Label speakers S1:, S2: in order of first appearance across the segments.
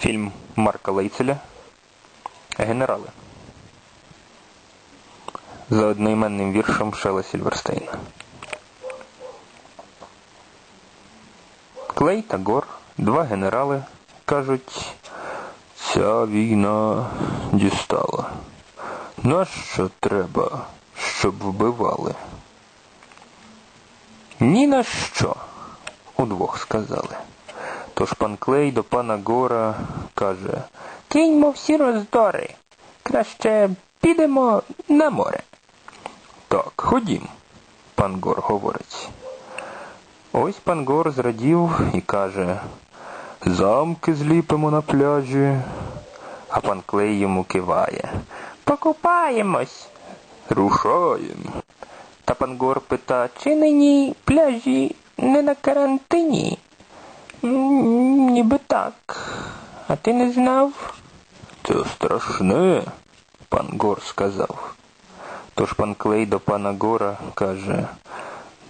S1: Фільм Марка Лейцеля Генерали. За одноіменним віршем Шела Сільверстейна. Клей та Гор, два генерали, кажуть, ця війна дістала. Нащо треба, щоб вбивали? Ні на що, удвох сказали. Тож пан Клей до пана Гора каже Киньмо всі роздори. Краще підемо на море. Так, ходім, пан Гор говорить. Ось пан Гор зрадів і каже Замки зліпимо на пляжі, а пан Клей йому киває. Покупаємось. Рушаєм. Та пан Гор пита, чи нині пляжі не на карантині? «М, Ніби так. А ти не знав? Це страшне, пан Гор сказав. Тож пан Клей до пана Гора каже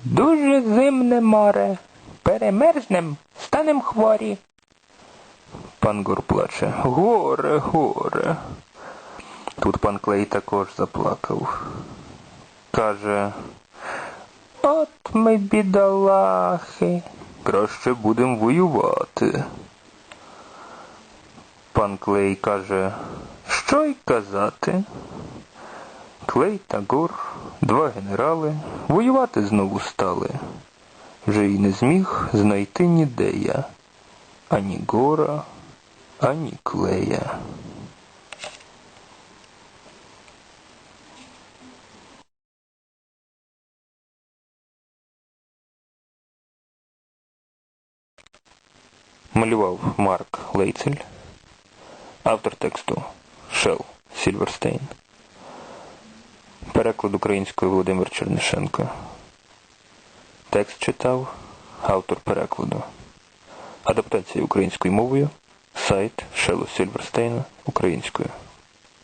S1: Дуже зимне море. Перемерзнем, станем хворі. Пан Гор плаче. Горе, горе. Тут пан Клей також заплакав. Каже, от ми бідолахи. Краще будем воювати. Пан Клей каже, що й казати. Клей та Гор, два генерали, воювати знову стали. Вже й не зміг знайти ніде я ані Гора, ані Клея. Малював Марк Лейцель, автор тексту Шел Сільверстейн, переклад українською Володимир Чернишенко. Текст читав автор перекладу. Адаптація українською мовою. Сайт Шелу Сільверстейна українською.